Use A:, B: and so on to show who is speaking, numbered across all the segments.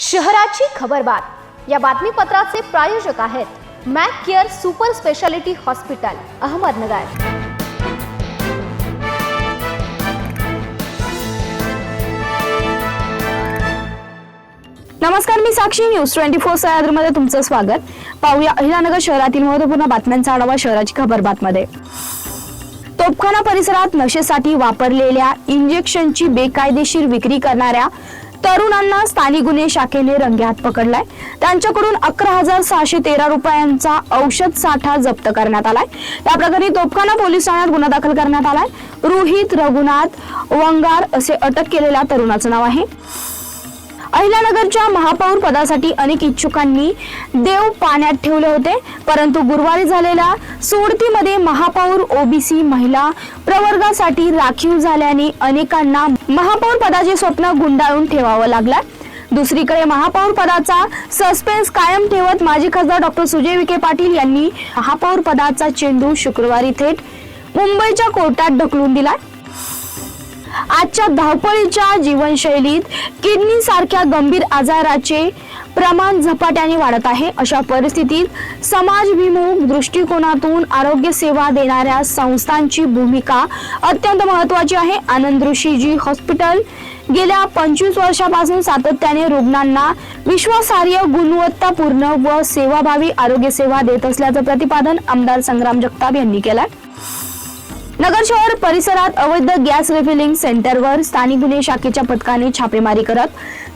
A: शहराची खबरबात या बातमीपत्राचे प्रायोजक आहेत Mac Care super speciality hospital Ahmednagar.
B: नमस्कार मी साक्षी. न्यूज ट्वेंटी फोर सह्याद्रीमध्ये तुमचं स्वागत. पाहूया अहिलानगर शहरातील महत्त्वपूर्ण बातम्यांचा आढावा शहराची खबरबातमध्ये तोपखाना परिसरात नशेसाठी वापरलेल्या इंजेक्शनची बेकायदेशीर विक्री करणाऱ्या तरुणांना स्थानिक गुन्हे शाखेने रंगेहात पकडलाय. त्यांच्याकडून अकरा हजार सहाशे तेरा रुपयांचा औषध साठा जप्त करण्यात आलाय. या प्रकरणी तोपखाना पोलीस ठाण्यात गुन्हा दाखल करण्यात आलाय. रोहित रघुनाथ वंगार असे अटक केलेल्या तरुणाचं नाव आहे. अहिल्यानगरच्या महापौर पदासाठी अनेक इच्छुकांनी देव पाण्यात ठेवले होते परंतु गुरुवारी झालेल्या सोडतीमध्ये महापौर ओबीसी महिला प्रवर्गासाठी राखीव झाल्याने अनेकांना महापौर पदाचे स्वप्न गुंडाळून ठेवावं लागलं. दुसरीकडे महापौर पदाचा सस्पेन्स कायम ठेवत माजी खासदार डॉक्टर सुजय विखे पाटील यांनी महापौर पदाचा चेंडू शुक्रवारी थेट मुंबईच्या कोर्टात ढकलून दिला आजच्या धावपळीच्या जीवनशैलीत किडनी सारख्या गंभीर आजाराचे प्रमाण झपाट्याने वाढत आहे. अशा परिस्थितीत समाजभिमुख दृष्टिकोनातून आरोग्य सेवा देणाऱ्या संस्थांची भूमिका अत्यंत महत्वाची आहे. आनंद ऋषीजी हॉस्पिटल गेल्या पंचवीस वर्षापासून सातत्याने रुग्णांना विश्वासार्ह गुणवत्तापूर्ण व सेवाभावी आरोग्य सेवा देत असल्याचं प्रतिपादन आमदार संग्राम जगताप यांनी केलं नगर शहर परिसरात अवैध गॅस रिफिलिंग सेंटरवर स्थानिक गुन्हे शाखेच्या पथकाने छापेमारी करत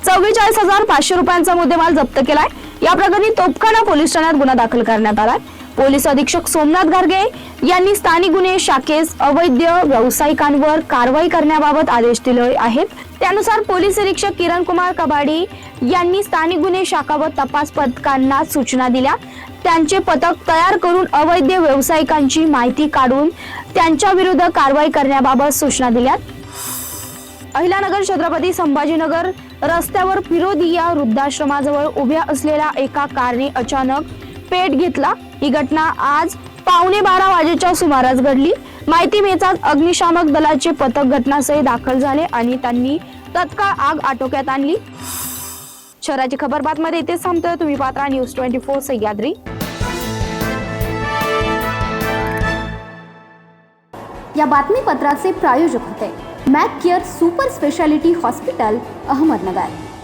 B: चव्वेचाळीस हजार पाचशे रुपयांचा मुद्देमाल जप्त केलाय. या प्रकरणी तोपखाना पोलीस ठाण्यात गुन्हा दाखल करण्यात आलाय. पोलीस अधीक्षक सोमनाथ गार्गे यांनी स्थानिक गुन्हे शाखेस अवैध व्यावसायिकांवर कारवाई करण्याबाबत आदेश दिले आहेत. त्यानुसार पोलीस निरीक्षक किरण कुमार कबाडी यांनी स्थानिक गुन्हे शाखा व तपास पथकांना सूचना दिल्या. त्यांचे पथक तयार करून अवैध व्यावसायिकांची माहिती काढून त्यांच्या विरुद्ध कारवाई करण्याबाबत सूचना दिल्यात. अहिलानगर छत्रपती संभाजीनगर रस्त्यावर फिरोदिया वृद्धाश्रमाजवळ उभ्या असलेल्या एका कारने अचानक पेट घेतला. ही घटना आज पावणे बारा वाजेच्या सुमारास घडली. माहिती मिळताच अग्निशामक दलाचे पथक घटनास्थळी दाखल झाले आणि त्यांनी तत्काळ आग आटोक्यात आणली. शहराची खबर बातमध्ये इथेच थांबतोय. तुम्ही पात्रा न्यूज ट्वेंटी फोर सह्याद्री.
A: या बातमीपत्राचे प्रायोजक होते. Mac Care super speciality hospital Ahmednagar.